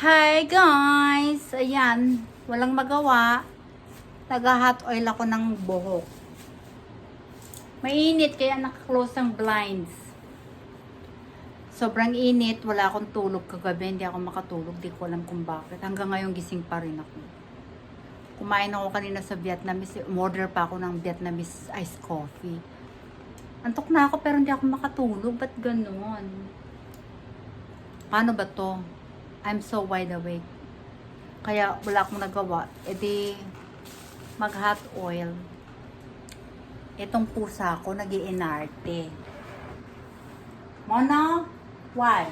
Hi guys! Ayan, walang magawa. Taga-hot oil ako ng buhok. Mainit kaya naka-close ang blinds. Sobrang init, wala akong tulog kagabi, hindi ako makatulog, di ko alam kung bakit. Hanggang ngayon gising pa rin ako. Kumain ako kanina sa Vietnamese, order pa ako ng Vietnamese iced coffee. Antok na ako pero hindi ako makatulog, ba't ganon? Paano ba to? I'm so wide awake. Kaya wala akong nagawa. E di, mag hot oil. Itong pusa ko, nag inarte Mona, why?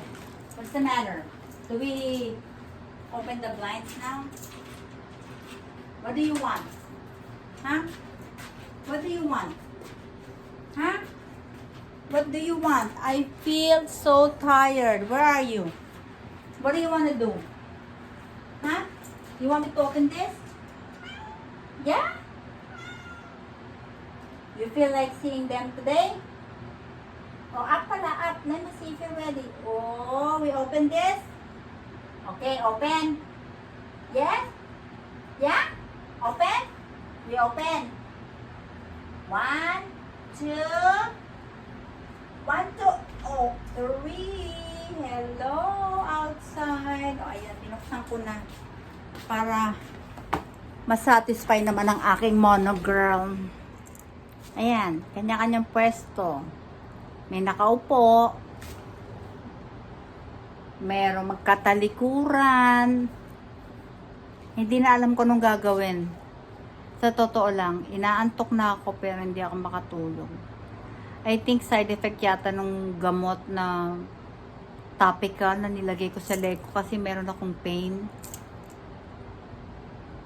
What's the matter? Do we open the blinds now? What do you want? Huh? What do you want? Huh? What do you want? I feel so tired. Where are you? What do you want to do? Huh? You want me to open this? Yeah? You feel like seeing them today? Oh, up pala, up. Let me see if you're ready. Oh, we open this? Okay, open. Yes? Yeah? Open? We open. One, two, one, two, oh, three. Hello, outside. O, ayan, binuksan ko na. Para masatisfy naman ang aking mono girl. Ayan, kanya-kanyang pwesto. May nakaupo. Merong magkatalikuran. Hindi na alam ko nung gagawin. Sa totoo lang, inaantok na ako pero hindi ako makatulog. I think side effect yata nung gamot na topical na nilagay ko sa leg ko kasi meron akong pain.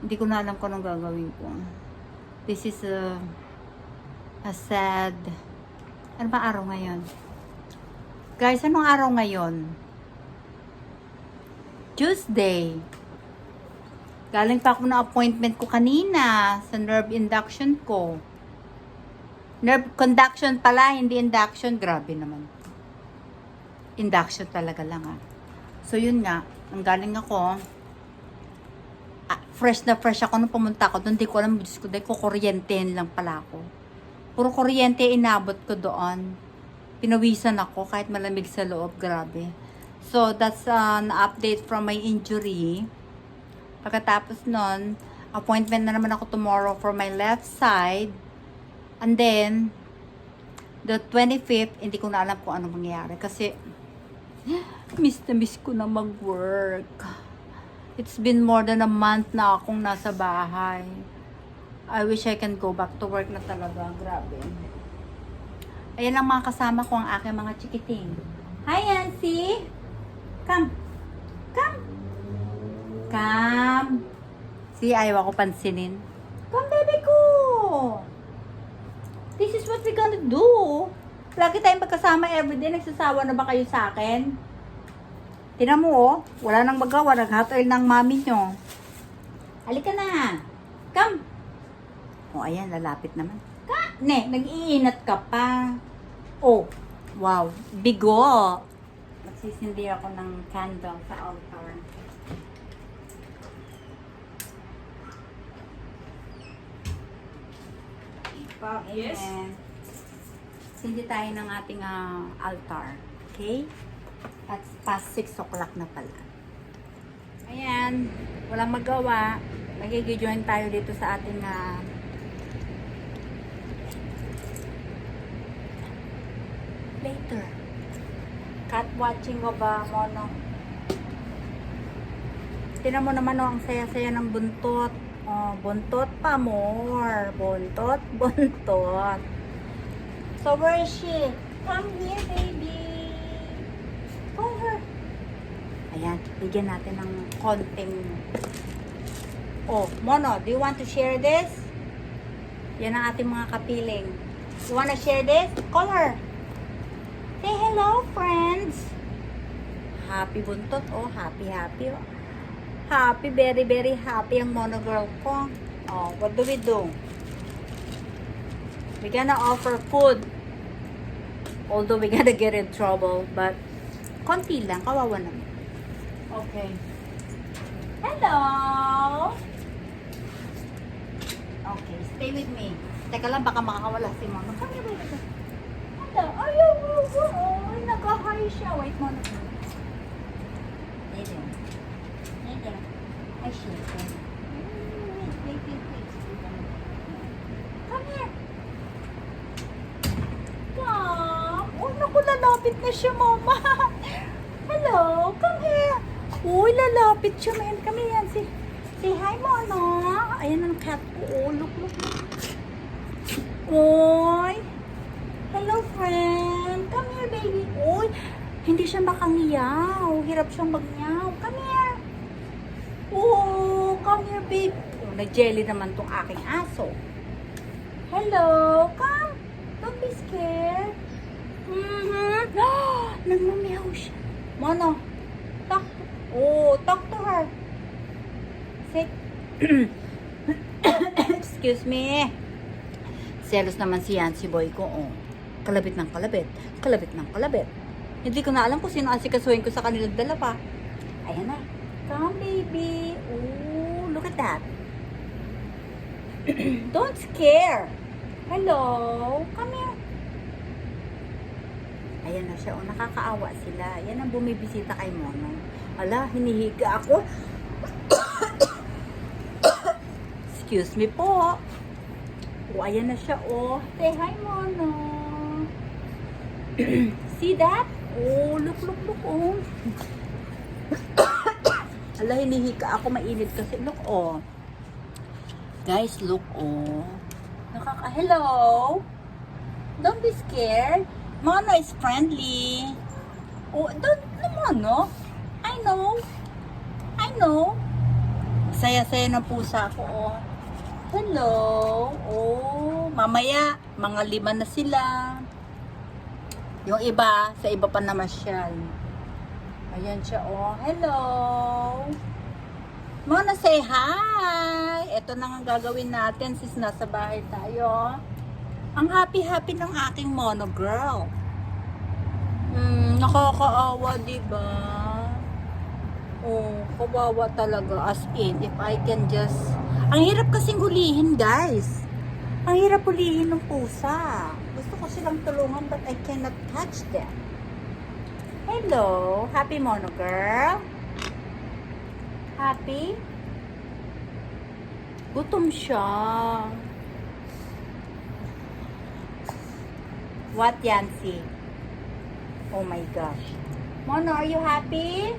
Hindi ko na alam kung anong gagawin ko. This is a, a sad... Ano ba araw ngayon? Guys, anong araw ngayon? Tuesday. Galing pa ako na appointment ko kanina sa nerve induction ko. Nerve conduction pala, hindi induction. Grabe naman. Induction talaga lang ah. So yun nga, ang galing ako, ah, fresh na fresh ako nung pumunta ako doon. Di ko alam, Diyos ko, dahil ko kuryentehin lang pala ako. Puro kuryente inabot ko doon. Pinawisan ako kahit malamig sa loob. Grabe. So, that's an update from my injury. Pagkatapos nun, appointment na naman ako tomorrow for my left side. And then, the 25th, hindi ko na alam kung ano mangyayari. Kasi, miss na miss ko na mag-work. It's been more than a month na akong nasa bahay. I wish I can go back to work na talaga. Grabe. Ayan ang mga kasama ko, ang aking mga chikiting. Hi, Yancy! Come! Come! Come! See, ayaw ako pansinin. Come, baby ko! This is what we're gonna do. Lagi tayong magkasama everyday. Nagsasawa na ba kayo sa akin? Tinan mo, oh. Wala nang magawa. Nag-hot oil ng mami nyo. Halika na. Come. Oh, ayan. Lalapit naman. Ka! Ne, nag-iinat ka pa. Oh, wow. Bigo. Magsisindi ako ng candle sa altar. Yes. Amen. Sindi tayo ng ating ah, altar. Okay? At past 6 o'clock na pala. Ayan. Walang magawa. Magigjoin tayo dito sa ating ah, later. Cat watching of uh, mono. Tinan mo naman oh, ang saya-saya ng buntot. Oh, buntot pa more. Buntot, buntot. So where is she? Come here, baby. Her. Ayan, bigyan natin ng konting... Oh, Mono, do you want to share this? Yan ang ating mga kapiling. You wanna share this? Call her. Say hello, friends. Happy buntot, oh. Happy, happy, oh. Happy, very, very happy ang mono girl ko. Oh, what do we do? We gonna offer food. Although we gonna get in trouble, but konti lang, kawawa naman. Okay. Hello! Okay, stay with me. Teka lang, baka makakawala si Mama. Come here, baby. Hello. Ay, ay, ay, ay, ay, nag-hi siya. Wait mo na. There, there. There. Ay. Wait, wait, wait, wait. Come here. Come. Oh, naku, lalapit na siya, Mama. Hello, come here. Uy, lalapit siya. Mayan kami yan. Si, say hi, Mama. Ayan ang cat ko. Oh, look, look. Uy. Hello, friend. Come here, baby. Uy, hindi siya makangiyaw. Hirap siyang magniyaw. Come here. Oh, come here, baby. Oh, nag-jelly naman tong aking aso. Hello, come. Don't be scared. Mm-hmm. Nagmamiyaw siya. Mono, talk to, oh, talk to her. Sit. Excuse me. Selos naman si Yancy boy ko, oh. Kalabit ng kalabit. Kalabit ng kalabit. Hindi ko na alam kung sino asikasuhin ko sa kanilang dalawa. Ayan na. Come, baby. Oh, look at that. Don't scare. Hello. Come here. Ayan na siya. O, nakakaawa sila. Yan ang bumibisita kay Mono. Ala, hinihiga ako. Excuse me po. O, ayan na siya. O, say hi, Mono. See that? Oh, look, look, look. Oh. Ala, hinihiga ako. Mainit kasi. Look, oh. Guys, look, oh. Nakaka... Hello? Don't be scared. Mono is friendly. Oh, don't, no, Mono. I know. I know. Saya-saya ng pusa ko, oh. Hello. Oh, mamaya, mga lima na sila. Yung iba, sa iba pa namasyal. Ayan siya, oh. Hello. Mona, say hi! Ito na ang gagawin natin sis nasa bahay tayo. Ang happy-happy ng aking mono girl. Hmm, nakakaawa, di ba? Oh, kawawa talaga as in. If I can just... Ang hirap kasing hulihin, guys. Ang hirap hulihin ng pusa. Gusto ko silang tulungan but I cannot touch them. Hello, happy mono girl. Happy? Gutom siya. What, Yancy? Oh my gosh. Mono, are you happy?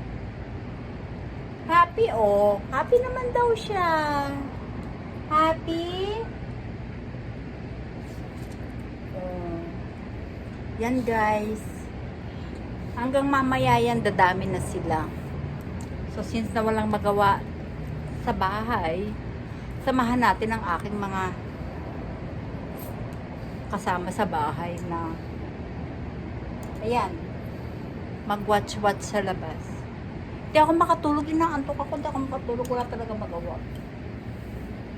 Happy, oh. Happy naman daw siya. Happy? Oh. Yan, guys. Hanggang mamaya yan, dadami na sila. So, since na walang magawa sa bahay, samahan natin ang aking mga kasama sa bahay na ayan, mag-watch-watch sa labas. Hindi ako makatulog, inaantok ako, hindi ako makatulog, wala talaga magawa.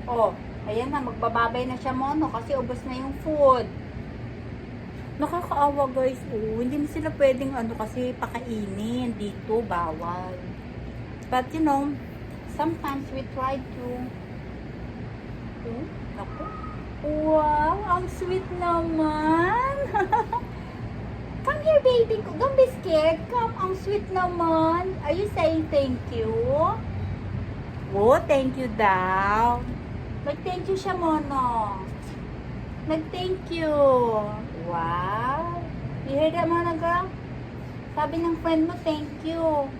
Oh, ayan na, magbababay na siya mono kasi ubos na yung food. Nakakaawa guys, oh, hindi na sila pwedeng ano kasi pakainin dito, bawal. But you know, sometimes we try to Oh, ako. Wow, ang sweet naman. Come here, baby. Don't be scared. Come, ang sweet naman. Are you saying thank you? Oh, thank you daw. Nag-thank you siya, Mono. Nag-thank you. Wow. You hear that, Mono girl? Sabi ng friend mo, thank you.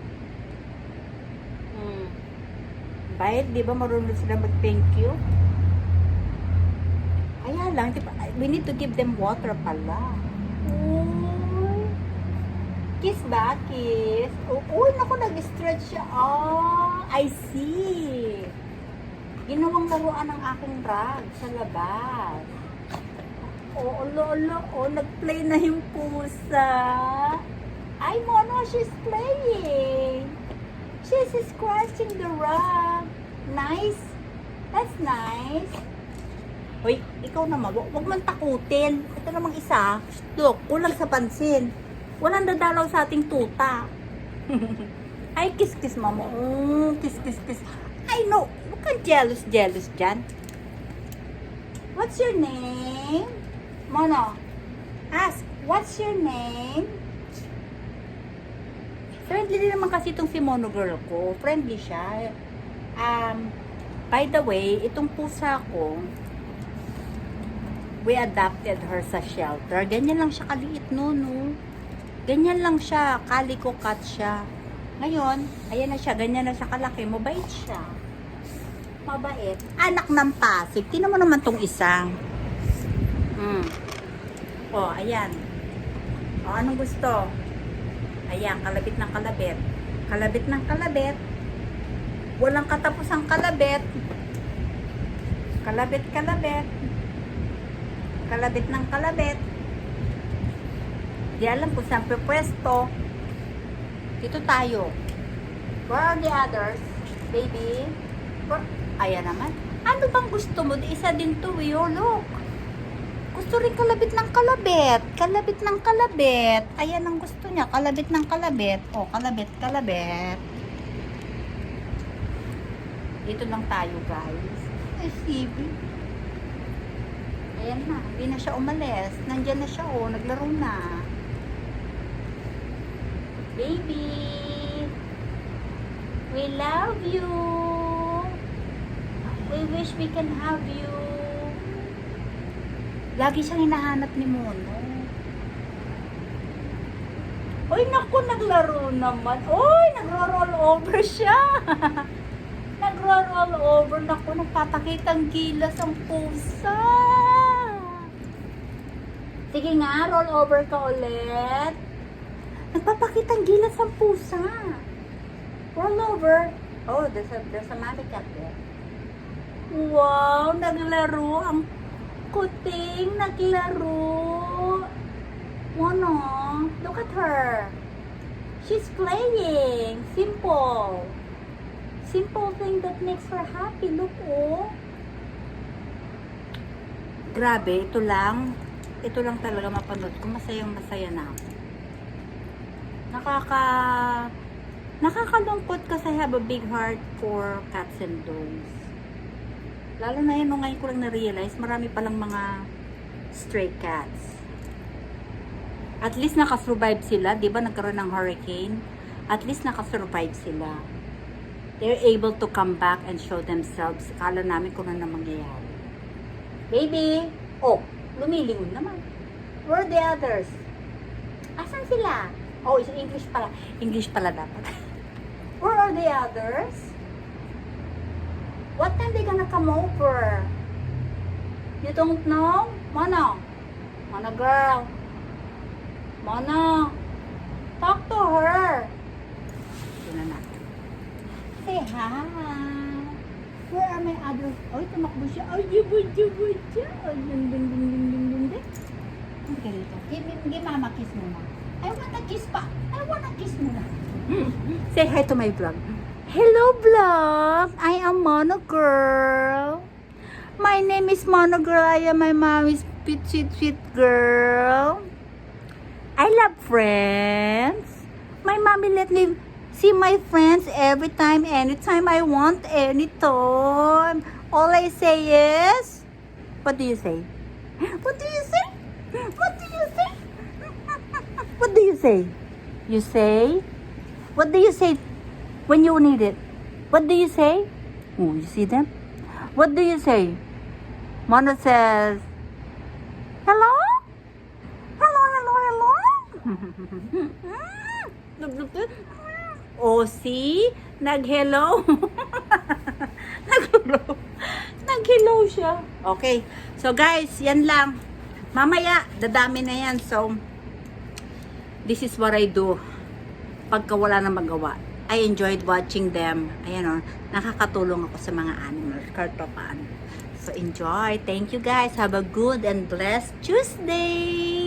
Hmm. Bayad, di ba marunong sila mag-thank you? Kaya lang, di ba, we need to give them water pala. Uy. Kiss ba? Kiss. Oh, uy, naku, nag-stretch siya. Oh, I see. Ginawang laruan ng aking rag sa labas. Oo, lolo. Oh, nag-play na yung pusa. Ay, Mono, she's playing. She's scratching the rug. Nice. That's nice. Hoy, ikaw naman, wag, man takutin. Ito namang isa, look, kulang sa pansin. Walang dadalaw sa ating tuta. Ay, kiss-kiss, mama. Oh, kiss-kiss-kiss. I know. Huwag kang jealous-jealous dyan. What's your name? Mono, ask, what's your name? Friendly din naman kasi itong si Mono Girl ko. Friendly siya. Um, by the way, itong pusa ko, we adopted her sa shelter. Ganyan lang siya kaliit no, no. Ganyan lang siya. Calico cat siya. Ngayon, ayan na siya. Ganyan na siya kalaki. Mabait siya. Mabait. Anak ng Pasig. Tinan mo naman tong isang. Hmm. O, ayan. O, anong gusto? Ayan, kalabit ng kalabit. Kalabit ng kalabit. Walang katapusang kalabit. Kalabit, kalabit. Kalabit ng kalabit. Di alam kung saan pwesto. Dito tayo. Where are the others? Baby? Where? Ayan naman. Ano bang gusto mo? Di isa din to eh. Oh, look. Gusto rin kalabit ng kalabit. Kalabit ng kalabit. Ayan ang gusto niya. Kalabit ng kalabit. Oh, kalabit, kalabit. Dito lang tayo, guys. Ay, Phoebe. Ayan na. Hindi na siya umalis. Nandyan na siya, oh. Naglaro na. Baby. We love you. We wish we can have you. Lagi siyang hinahanap ni Mono. Uy, naku, naglaro naman. Uy, nagro-roll over siya. nagro-roll over. Naku, nagpapakitang gilas ang pusa. Sige nga, roll over ka ulit. Nagpapakitang gilas ang pusa. Roll over. Oh, there's a, there's a mommy cat there. Wow, naglaro ang kuting naglaro. Mono, look at her. She's playing. Simple. Simple thing that makes her happy. Look, oh. Grabe, ito lang. Ito lang talaga mapanood ko. Masayang masaya na ako. Nakaka... Nakakalungkot kasi I have a big heart for cats and dogs. Lalo na yun, nung ngayon ko lang na-realize, marami palang mga stray cats. At least nakasurvive sila, di ba nagkaroon ng hurricane? At least nakasurvive sila. They're able to come back and show themselves. Kala namin kung ano na mangyayari. Baby! Oh, lumilingon naman. Where are the others? Asan sila? Oh, is English pala. English pala dapat. Where are the others? What time they gonna come over? You don't know? Mono? Mono girl? Mono? Talk to her. Na natin. Say hi. Others? Ay, tumakbo siya. Ay, jibu, jibu, jibu. Ay, dun, dun, dun, dun, dun, dun, dun. Ang ganito. Give, mama kiss muna. I wanna kiss pa. I wanna kiss muna. Say hi to my vlog. Hello vlog! I am Mono Girl. My name is Mono Girl. I am my mommy's sweet, sweet, sweet girl. I love friends. My mommy let me see my friends every time, anytime I want, anytime. All I say is, what do you say? What do you say? What do you say? What do you say? You say? What do you say when you need it? What do you say? Oh, you see them? What do you say? Mona says, Hello? Hello, hello, hello? Oh, see? Nag-hello. Nag-hello. Siya. Okay. So, guys, yan lang. Mamaya, dadami na yan. So, this is what I do pagka wala na magawa. I enjoyed watching them. Ayan o, nakakatulong ako sa mga animals kahit pa paano. So enjoy. Thank you guys. Have a good and blessed Tuesday.